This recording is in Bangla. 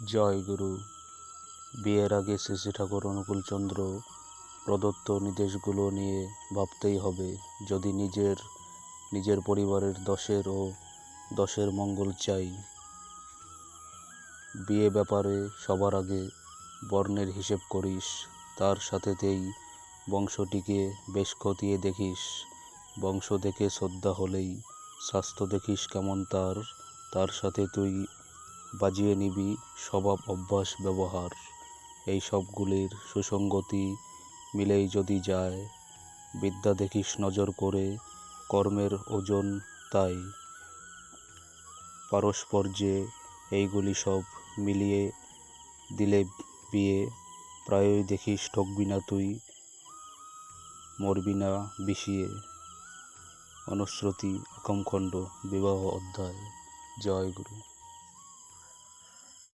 জয় গুরু। বিয়ের আগে শ্রী ঠাকুর অনুকূলচন্দ্র প্রদত্ত নির্দেশগুলো নিয়ে ভাবতেই হবে। যদি নিজের নিজের পরিবারের দশের ও দশের মঙ্গল চাই। বিয়ে ব্যাপারে সবার আগে বর্ণের হিসেব করিস, তার সাথেতেই বংশটিকে বেশ খতিয়ে দেখিস। বংশ দেখে শ্রদ্ধা হলেই স্বাস্থ্য দেখিস কেমন তার তার সাথে তুই বাজিয়ে নিবি স্বভাব, অভ্যাস, ব্যবহার। এই সবগুলির সুসঙ্গতি মিলেই যদি যায়, বিদ্যা দেখিস নজর করে, কর্মের ওজন তাই। পারস্পর্যে এইগুলি সব মিলিয়ে দিলে বিয়ে, প্রায়ই দেখিস ঠকবি না তুই, মরবি না বিষিয়ে। অনুশ্রুতি একম খণ্ড বিবাহ অধ্যায়। জয় গুরু।